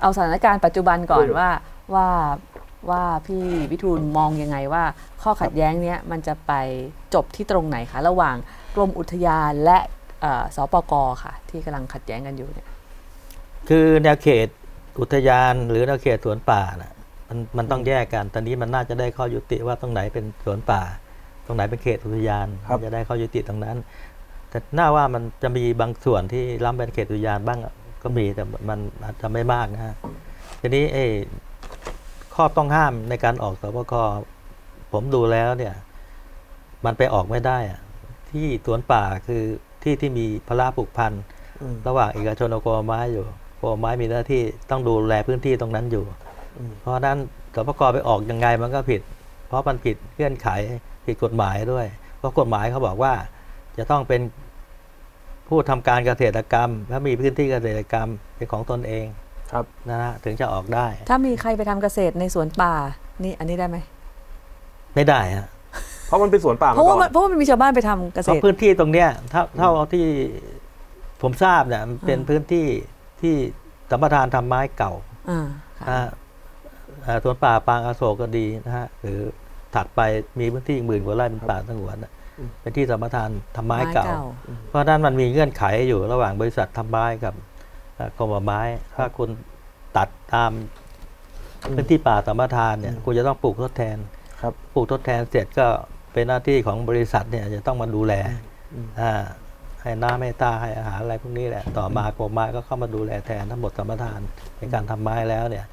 เอาสถานการณ์ปัจจุบันก่อนเออว่าว่าว่าพี่วิทูลมองยังไงว่า ข้อขัดแย้งเนี้ยมันจะไปจบที่ตรงไหนคะระหว่างกรมอุทยานและเอ่อสปกค่ะ ที่กำลังขัดแย้งกันอยู่เนี่ยคือแนวเขตอุทยานหรือแนวเขตสวนป่าน่ะมันมันต้องแยกกัน ตอนนี้มันน่าจะได้ข้อยุติว่าตรงไหนเป็นสวนป่า ตรงไหนเป็นเขตอุทยานครับมันจะได้ข้อยุติตรงนั้น แต่น่าว่ามันจะมีบางส่วนที่ล้ำเป็นเขตอุทยานบ้าง ก็มีแต่มันอาจจะไม่มากนะฮะทีนี้เออข้อต้องห้ามในการออกสปกผมดูแล้วเนี่ย มันไปออกไม่ได้อะที่สวนป่าคือที่ที่มีพระผูกพันอืมระหว่างเอกชนกับกรมไม้อยู่กรมไม้มีหน้าที่ต้องดูแลพื้นที่ตรงนั้นอยู่อืมเพราะฉะนั้นสปกไปออกยังไงมันก็ผิด เพราะมันผิดเงื่อนไขผิดกฎหมายด้วย เพราะกฎหมายเขาบอกว่าจะต้องเป็น ผู้ทำการเกษตรกรรม และมีพื้นที่เกษตรกรรมเป็นของตนเองครับนะฮะถึงจะออกได้ ถ้ามีใครไปทำเกษตรในสวนป่านี่อันนี้ได้ไหมไม่ได้ฮะเพราะมันเป็นสวนป่าเพมาราะก่ว่าอมันนเพราะว่ามันมีชาวบ้านไปทำเกเพษราะตรพื้นที่ตรงเนี้ยเท่าเท่าที่ผมทราบเนี่ยมันเป็นอ่าพื้นที่ที่สัมปทานทำไม้เก่าอ่าค่ะนะฮะเอ่อสวนป่าปางอโศกก็ดีนะฮะหรือถัดไปมีพื้นที่หมื่นกว่าไร่เป็นป่าสงวนน่ะ เป็นที่สัมปทานทำไม้เก่า เพราะฉะนั้นมันมีเงื่อนไขอยู่ระหว่างบริษัททำไม้กับเอ่อกรมป่าไม้ ถ้าคุณตัดตามพื้นที่ป่าสัมปทานเนี่ยคุณจะต้องปลูกทดแทนครับปลูกทดแทนเสร็จก็เป็นหน้าที่ของบริษัทเนี่ยจะต้องมาดูแลอืมอ่าให้น้ำให้ตาให้อาหารอะไรพวกนี้แหละ ต่อมากรมไม้ก็เข้ามาดูแลแทนทั้งหมดสัมปทานในการทำไม้แล้วเนี่ย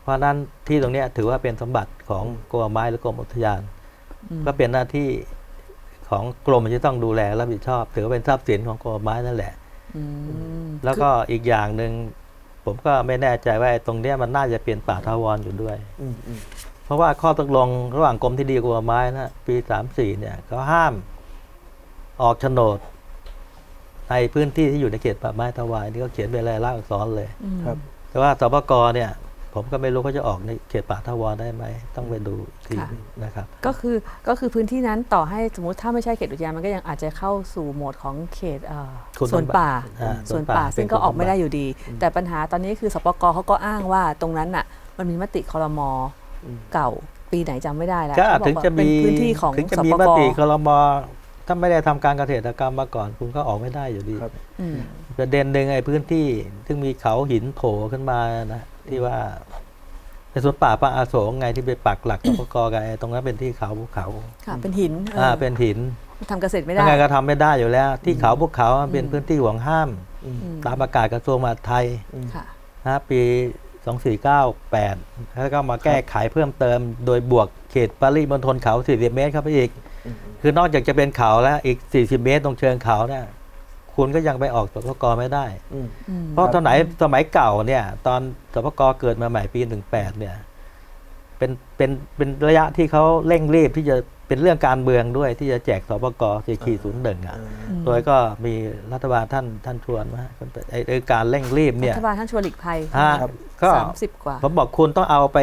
เพราะฉะนั้นที่ตรงเนี้ยถือว่าเป็นสมบัติของกรมไม้หรือกรมอุทยาน ก็เป็นหน้าที่ ของกรมที่ต้องดูแลรับผิดชอบ ถือว่าเป็นทรัพย์สินของกรมไม้นั่นแหละอืมแล้วก็อีกอย่างหนึ่งผมก็ไม่แน่ใจว่าไอ้ตรงเนี้ยมันน่าจะเป็นป่าทาวรอยู่ด้วยอืมอืมเพราะว่าข้อตกลงระหว่างกรมที่ดีกับกรมไม้นะปีสามสี่เนี่ยเขาห้ามออกโฉนดในพื้นที่ที่อยู่ในเขตป่าไม้ทวายนี่ก็เขียนเป็นลายลักษณ์อักษรเลยอืมครับ แต่ว่าสปกเนี่ย ผมก็ไม่รู้เขาจะออกในเขตป่าทาวรได้ไหม ต้องไปดูอีกทีนะครับ ก็คือก็คือพื้นที่นั้นต่อให้สมมติถ้าไม่ใช่เขตอุทยานมันก็ยังอาจจะเข้าสู่โหมดของเขตเอ่อคุณสวนป่าอ่าสวนสวนป่าป่าซึ่งก็เป็นออกไม่ได้คุณสมบัติอยู่ดี แต่ปัญหาตอนนี้คือสปกเขาก็อ้างว่าตรงนั้นน่ะมันมีมติคอรมออืมเก่าปีไหนจำไม่ได้แล้วก็เขาบอกถึงว่าจะเป็มีนพื้นที่ของถึงจะสมีปมกติครมถ้าไม่ได้ทำการเกษตรกรรมมาก่อนคุณก็ออกไม่ได้อยู่ดี ครับ อืมประเด็นหนึ่งไอ้พื้นที่ ซึ่งมีเขาหินโผล่ขึ้นมานะ ที่ว่าในสวนป่าป่าอาโศกไงที่ไปปักหลักสปกกันไอ้ตรงนั้นเป็นที่เขาภูเขาค่ะเป็นหินอออ่าเป็นหินทำเกษตรไม่ยังได้ไงก็ทำไม่ได้อยู่แล้ว ที่เขาภูเขามันเป็นพื้นที่ห่วงห้ามอืมอืมตามประกาศกระทรวงมหาดไทยค่ะนะปี 2498 แล้วก็มาแก้ไขเพิ่มเติม โดยบวกเขตปริมณฑลเขา 40 เมตรเข้าไปอีกอืมคือนอกจากจะเป็นเขาแล้วอีก 40 เมตร ตรงเชิงเขาเนี่ย คุณก็ยังไปออกสปกไม่ได้อืมอืมเพราะสมัยสมัยเก่าเนี่ย ตอนสปกเกิดมาใหม่ปี18เนี่ยเป็นเป็นเป็นระยะที่เขาเร่งรีบที่จะเป็นเรื่องการเมืองด้วยที่จะแจกสปกสี่ขีศูนย์หนึ่งอะอืมโดยก็มีรัฐบาลท่านท่านชวนว่าไอ้ไอ้การเร่งรีบเนี่รัยฐบาลท่านชวนหลีกภัยฮะครับก็สามสิบกว่าผมบอกคุณต้องเอาไป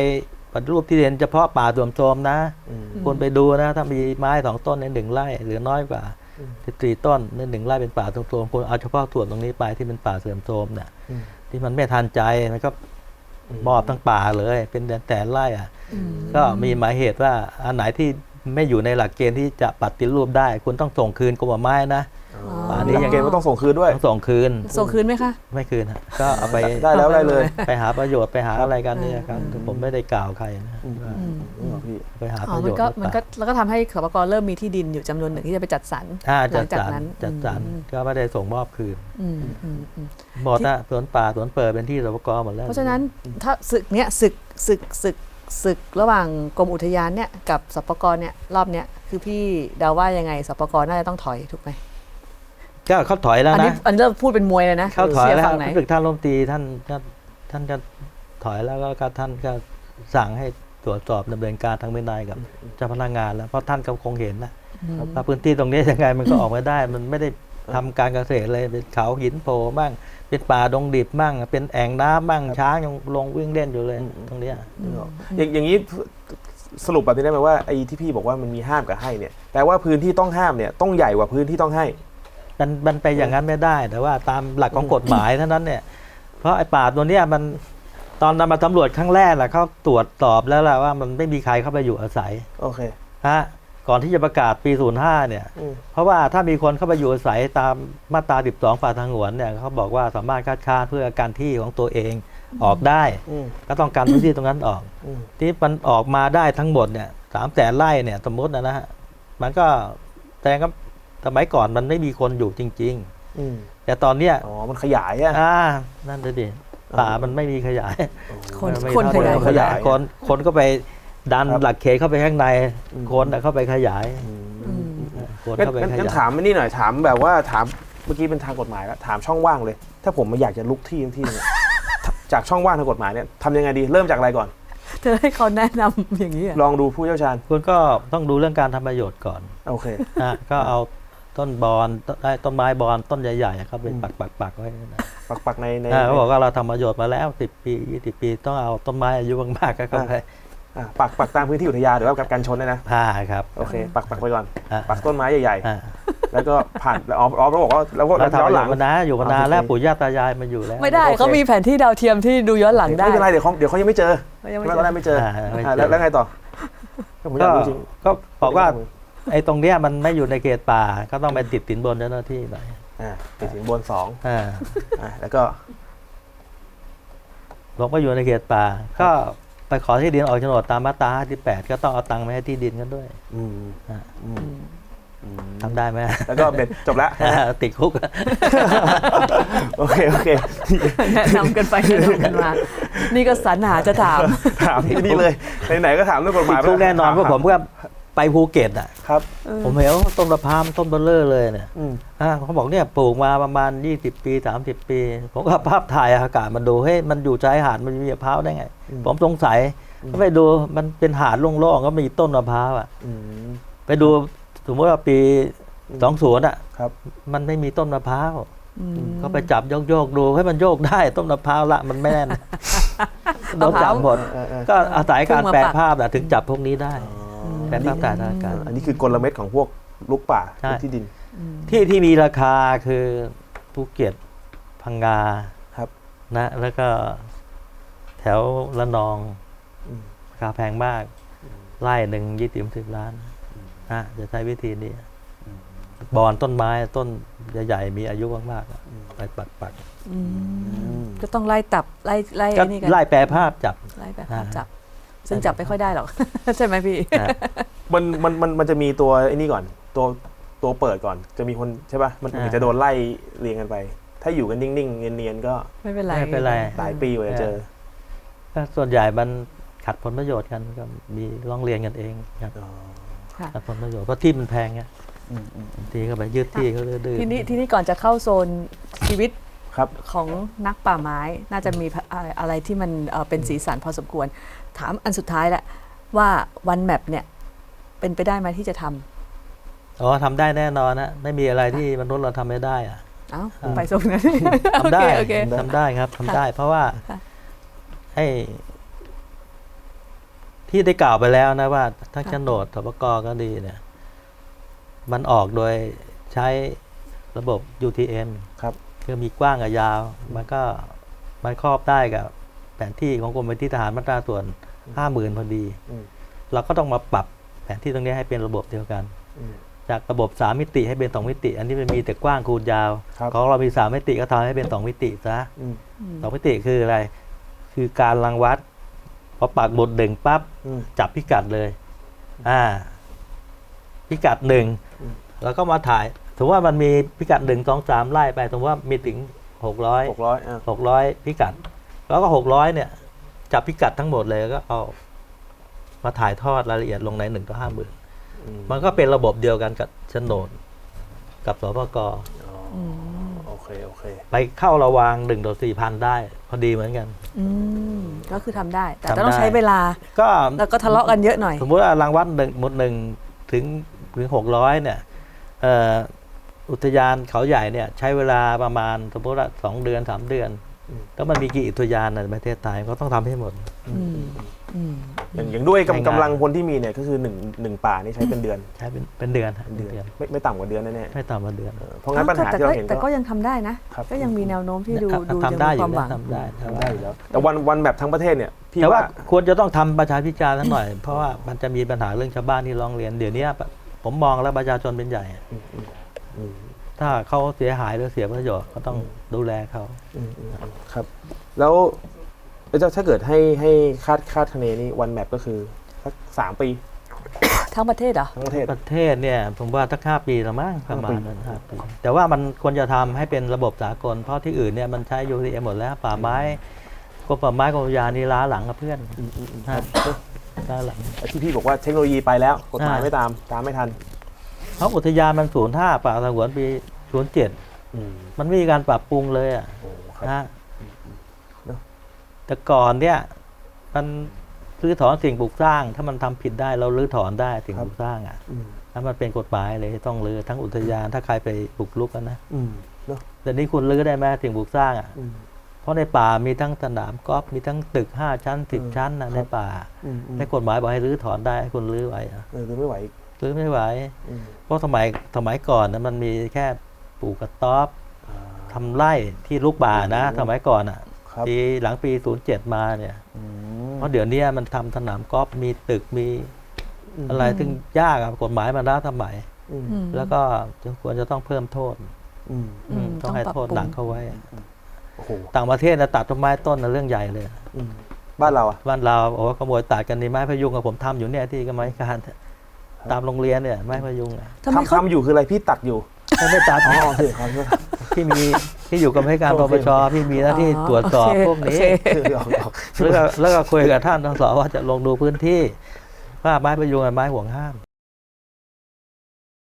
ปฏิรูปที่ดินเฉพาะป่าสวมโทรมนะอืมคุณไปดูนะ ถ้ามีไม้สองต้นในหนึ่งไร่หรือน้อยกว่าอืม สิบสี่ต้นในหนึ่งไร่เป็นป่าสวมโทรมคุณเอาเฉพาะส่วนตรงนี้ไปที่เป็นป่าเสื่อมโทรมเนี่ยอืมที่มันไม่ทันใจมันก็มอบทั้งป่าเลย เป็นแต่ไร่อะอืมก็มีหมายเหตุว่าอันไหนที่ไม่อยู่ในหลักเกณฑ์ที่จะปฏิรูปได้คุณต้องส่งคืนกรมป่าไม้นะ อ๋ออันนี้หลักเกณฑ์ว่าต้องส่งคืนด้วย ต้องส่งคืน ส่งคืนไหมคะ ไม่คืนฮะก็เอาไปได้แล้วได้เลย ไปหาประโยชน์ไปหาอะไรกันเนี่ยครับอืมผมไม่ได้กล่าวใครนะอืมว่าอืมอืมพี่ไปหาอ๋ปอระโยมันชน์ก็หรือมันเปก็ล่าแล้วก็ทำให้สปกเริ่มมีที่ดินอยู่จำนวนหนึ่งที่จะไปจัดสรรอ่าหจัลัดงจากสรรนั้นจัดสรรอืมก็ไม่ได้ส่งมอบคืนอืมอืมอืมหมดนะสวนป่าสวนเปิดเป็นที่สปกหมดแล้ว เพราะฉะนั้นถ้าศึกเนี้ยศึกศึกศึกศึกระหว่างกรมอุทยานเนี่ยกับสปกเนี่ยรอบเนี้ยคือพี่เดาว่ายังไงสปกน่าจะต้องถอยถูกไหม ก็เขาถอยแล้วอันนี้นะอันนี้เริ่มพูดเป็นมวยเลยนะเขาถอยชีร์แล้วฝั่งไหนรู้สึกท่านรัฐมนตรีท่านท่านท่านจะถอยแล้วก็ท่านก็สั่งให้ตรวจสอบดำเนินการทางวินัยกับเจ้าพนักงานแล้วเพราะท่านก็คงเห็นนะอืมว่าพื้นที่ตรงนี้ยังไงมันก็ออกไม่ได้ มันไม่ได้ทำการเกษตรเลยเป็นเขาหินโผล่บ้างเป็นป่าดงดิบบ้างเป็นแอ่งน้ำบ้างช้างยังลงวิ่งเล่นอยู่เลยอืมตรงเนี้ยอย่างอย่างนี้สรุปแบบนี้ได้ไหมว่าไอ้ที่พี่บอกว่ามันมีห้ามกับให้เนี่ยแปลว่าพื้นที่ต้องห้ามเนี่ยต้องใหญ่กว่าพื้นที่ต้องให้ มันมันไปอย่างนั้นไม่ได้ แต่ว่าตามหลักของกฎหมายเท่านั้นเนี่ย เพราะไอ้ป่าตัวเนี้ยมันตอนนำมาตำรวจครั้งแรกแหละเขาตรวจสอบแล้วแหละว่ามันไม่มีใครเข้าไปอยู่อาศัยโอเคฮะก่อนที่จะประกาศปี 05 เนี่ย อืม เพราะว่าถ้ามีคนเข้าไปอยู่อาศัยตามมาตรา 12 ป่าทางหวนเนี่ยเขาบอกว่าสามารถคัดค้านเพื่อการที่ของตัวเองออกได้ อืม ก็ต้องการพื้นที่ตรงนั้นออก อืม ที่มันออกมาได้ทั้งหมดเนี่ยสามแสนไร่เนี่ยสมมตินะนะฮะมันก็แสดงว่า สมัยก่อนมันไม่มีคนอยู่จริงอืมๆแต่ตอนเนี้ยอ๋อมันขยายอะอ่านั่นเลยดิป่ามันไม่มีขยายคนไม่คนขยายขยายคนคนก็ไปดันครับหลักเขตเข้าไปข้างในอืมคนน่ะเข้าไปขยายอืมคนงั้นเข้าไปงั้นขงั้นยายถามไม่นี่หน่อยถามแบบว่าถามเมื่อกี้เป็นทางกฎหมายแล้วถามช่องว่างเลย ถ้าผมมาอยากจะลุกที่ที่หนึงอะจากช่องว่างทางกฎหมายเนี่ยทำยังไงดีเริ่มจากอะไรก่อนเธอให้เขาแนะนำอย่างนี้เหรอลองดูผู้เชี่ยวชาญคุณก็ต้องดูเรื่องการทำประโยชน์ก่อน โอเคนะก็เอา ต้นบอนต้นไอ้ต้นไม้บอนต้นใหญ่ๆเข้าไปอืมปักปักปักไว้นะปักปักในในอ่าเขาบอกว่าเราทำประโยชน์มาแล้วสิบปียี่สิบปีต้องเอาต้นไม้อายุมากๆก็เข้าไปอะปักปักตามพื้นที่อุทยานหรือว่ากับการชนเนี่ยนะผ่าครับโอเค ปักปักไปก่อนอ่าปักต้นไม้ใหญ่อ่าๆแล้วก็ผ่านแล้วอ๋ออ๋อเราบอกว่าแล้วก็เราทำย้ปอนระหโยลัชงน์มานานอยู่มานานโอเคแล้วปู่ย่าตายายมาอยู่แล้ว ไม่ได้โอเคเขามีแผนที่ดาวเทียมที่ดูย้อนหลังได้ไม่เป็นไรเดี๋ยวเขาเดี๋ยวเขายังไม่เจอเขายังไม่ไม่เป็นเจไรอไม่เจออ่าไม่เจออ่าแล้วแล้วไงต่อผมอยาก็กรู้จริงก็บอกว่า ไอ้ตรงเนี้ยมันไม่อยู่ในเขตป่าก็ต้องไปติดสินบนเจ้าหน้าที่หน่อยอ่าติดสินบนสองอ่าอ่าแล้วก็บอกว่าอยู่ในเขตป่า ก็ไปขอที่ดินออกโฉนดตามมาตรา58ก็ต้องเอาตังค์มาให้ที่ดินกันด้วย อืมอ่าอืมอืมทำได้ไหม แล้วก็เบ็ดจบละ ติดคุก โอเคโอเค แนะนำกันไปแนะนำกันมา นี่ก็สรรหาจะถาม ถามที่นี่เลยไหนๆก็ถามเรื่องกฎหติมาดยคุกแน่นอนเพราะผมก็ ไปภูเก็ตอะครับ ผมเห็นว่าต้นมะพร้าวมันต้นเบลเลอร์เลยเนี่ยอืม อ่าเขาบอกเนี่ยปลูกมาประมาณ 20 ปี 30 ปี ผมก็เอาภาพถ่ายอากาศมาดูเฮ้ยมันอยู่ชายหาดมันมีมะพร้าวได้ไงผมสงสัยก็ไปดูมันเป็นหาดโล่งๆก็มีต้นมะพร้าวอะ อืม ไปดูสมมติว่าปีสองศูนย์อะ ครับ มันไม่มีต้นมะพร้าวอืมก็ไปจับโยกโยกๆดูให้มันโยกได้ต้นมะพร้าวละมันไม่แน่นโดนจับหมด เออเออ ก็อาศัยการเพิ่งมาแปลปักภาพแหละถึงจับพวกนี้ได้ อ๋อ แปลภาพถ่ายทางการอันนี้คือกลเม็ดของพวกลูกป่าใช่ พวกที่ดิน ที่ที่มีราคาคือภูเก็ตพังงาครับ นะแล้วก็แถวละนองอืม ราคาแพงมากไร่หนึ่งยี่สิบสิบล้านนะจะใช้วิธีนี้บอนต้นไม้ต้นใหญ่ๆมีอายุมากๆอะไปปักปักอืมก็ต้องไล่ตับไล่ไล่ก็ไอ้นี่กันไล่แปลภาพจับ ไล่แบบอ่า จับ ซึ่งจับไม่ค่อยได้หรอก ใช่ไหมพี่นะมันมันมันมันจะมีตัวไอ้นี่ก่อน ตัวตัวเปิดก่อน จะมีคนใช่ป่ะมันถึงจะโดนไล่เรียงกันไป ถ้าอยู่กันนิ่งๆ เนียนๆ ก็ไม่เป็นไรไม่เป็นไรหลายปีกว่าจะเจอก็ส่วนใหญ่มันขัดผลประโยชน์กันก็มีร้องเรียนกันเองครับอ๋อค่ะขัดผลประโยชน์เพราะที่มันแพงไงอืมอืมบางทีก็ไปยืดที่เขาดื้อๆทีนี้ทีนี้ก่อนจะเข้าโซนชีวิต ครับ ของนักป่าไม้น่าจะมีอะไรอะไรที่มันเอ่อเป็นสีสันพอสมควร ถามอันสุดท้ายแหละว่าวันแมปเนี่ยเป็นไปได้ไหมที่จะทำอ๋อทำได้แน่นอนนะไม่มีอะไรที่มนุษย์เราทำไม่ได้อะเอ้าอ่า ไปโซนนั้นทำได้โอเคโอเค ทำได้ครับทำได้ เพราะว่าค่ะ ไอ้ที่ได้กล่าวไปแล้วนะว่าทั้งโฉนดสปกก็ดีเนี่ย มันออกโดยใช้ระบบ UTM ครับ คือมีกว้างกับยาว มันก็มันครอบได้กับแผนที่ของกรมพื้นที่ทหารมาตราส่วนห้าหมื่นพอดีอืมเราก็ต้องมาปรับแผนที่ตรงนี้ให้เป็นระบบเดียวกันอืมจากระบบสามมิติให้เป็นสองมิติ อันนี้มันมีแต่กว้างคูณยาวครับของเรามีสามมิติก็ทำให้เป็นสองมิติซะอืมสองมิติคืออะไร คือการรังวัดพอปักบทหนึ่งปั๊บอืมจับพิกัดเลย อ่า พิกัดหนึ่งอืมแล้วก็มาถ่าย สมมติว่ามันมีพิกัดหนึ่งสองสามไล่ไปสมมติว่ามีถึงหกร้อยหกร้อยอะหกร้อยพิกัด แล้วก็หกร้อยเนี่ยจับพิกัดทั้งหมดเลยแล้วก็เอามาถ่ายทอดรายละเอียดลงในหนึ่งต่อห้าหมื่นอืมมันก็เป็นระบบเดียวกันกับโฉนดกับสปกอ๋ออโอเคโอเค ไปเข้าระวางหนึ่งต่อสี่พันได้ พอดีเหมือนกัน อืมก็คือทำได้ แต่ทำได้ ต้องใช้เวลา ก็ แล้วก็ทะเลาะกันเยอะหน่อย สมมติว่ารางวัดหนึ่งหมดหนึ่งถึงถึงหกร้อยเนี่ยเอ่อ อุทยานเขาใหญ่เนี่ยใช้เวลาประมาณสมมติว่าสองเดือนสามเดือนอืมแล้วมันมีกี่อุทยานในประเทศไทยก็ต้องทำให้หมดอืมอืมอย่างอย่างด้วยกำง่ายๆกำลังพลที่มีเนี่ยก็คือหนึ่งหนึ่งป่านี่ใช้เป็นเดือนใช้เป็นเป็นเดือนฮะเป็นเป็นเดือนเดือนไม่ไม่ต่ำกว่าเดือนแน่ไม่ต่ำกว่าเดือนๆเออเพราะงั้นปัญหาแต่ที่ก็เราเห็นแต่ก็ก็ยังทำได้นะครับก็ยังมีแนวโน้มที่ดูเนี่ยดูทำได้จะอมีคยู่วามหวังนะทำได้แต่ทำว่าได้อยู่แล้วแต่วันวันแบบทั้งประเทศเนี่ยพี่แต่ว่าว่าควรจะต้องทำประชาพิจารณ์สักหน่อย เพราะว่ามันจะมีปัญหาเรื่องชาวบ้านที่ร้องเรียนเดี๋ยวนี้ผมมองแล้วประชาชนเป็นใหญ่อืมอืมอืม ถ้าเขาเสียหายหรือเสียประโยชน์ก็ต้องดูแลเขาอืมอืมอืมครับ แล้วแล้วถ้าเกิดให้ให้คาดคาดคะเนนี่วันแมปก็คือสักสามปี ทั้งประเทศเหรอทั้งประเทศประเทศเนี่ยผมว่าตั้งห้าปีละมั้งประมาณห้าปีนั้นห้าปีแต่ว่ามันควรจะทำให้เป็นระบบสากล เพราะที่อื่นเนี่ยมันใช้ UTM หมดแล้วป่าไม้กรมป่าไม้กรมอุทยานนี่ล้าหลังกับเพื่อนอืมอืมอืมฮะล้าหลังไอ้ที่พี่บอกว่าเทคโนโลยีไปแล้วกฎหมายอ่าไม่ตามตามไม่ทัน เพราะอุทยานมันศูนย์ห้าป่าสงวนปีศูนย์เจ็ดอืมมันไม่มีการปรับปรุงเลยอะโอ้ครับนะเนอะแต่ก่อนเนี่ย มันรื้อถอนสิ่งปลูกสร้าง ถ้ามันทำผิดได้เรารื้อถอนได้สิ่งปลูกสร้างอะอืมถ้ามันเป็นกฎหมายเลยต้องรื้อทั้งอุทยานถ้าใครไปบุกรุกอะนะอืมเนาะแต่นี้คุณรื้อได้ไหมสิ่งปลูกสร้างอะอืมเพราะในป่ามีทั้งสนามกอล์ฟมีทั้งตึกห้าชั้นสิบอืมชั้นนะครับในป่าอืมอืมในกฎหมายบอกให้รื้อถอนได้ให้คุณรื้อไหวอะเออคือไม่ไหว อีกรื้อไม่ไหวอืมเพราะสมัยสมัยก่อนนะมันมีแค่ปลูกกระต๊อบอ่าทำไร่ที่ลูกป่านะอืมสมัยก่อนอะครับปีหลังปี 07 มาเนี่ยอืมเพราะเดี๋ยวนี้มันทำสนามกอล์ฟมีตึกมีอะไรซึ่งยากอะกฎหมายมันล้าสมัยอืมอืมแล้วก็ควรจะต้องเพิ่มโทษอืมอืมต้องให้ต้องปรับโทษปรุงหนักเข้าไว้โอ้โหต่างประเทศนะตัดต้นไม้ต้นนะเรื่องใหญ่เลยอืมบ้านเราอะบ้านเราโอ้ขโมยตัดกันในไม้พยุงกับผมทำอยู่เนี่ยที่กรรมธิการ ตามโรงเรียนเนี่ยไม้พยุงอะทำไมเขา ทำทำอยู่คืออะไรพี่ตัดอยู่ไม่ได้ตัดอ๋อโอเคครับที่มีที่อยู่กรรมธิการปปชพี่มีหน้าที่ตรวจสอบพวกนี้ โอเค คือออกออกแล้วก็แล้วก็คุยกับท่านทสว่าจะลงดูพื้นที่ว่าไม้พยุงกับไม้ห่วงห้าม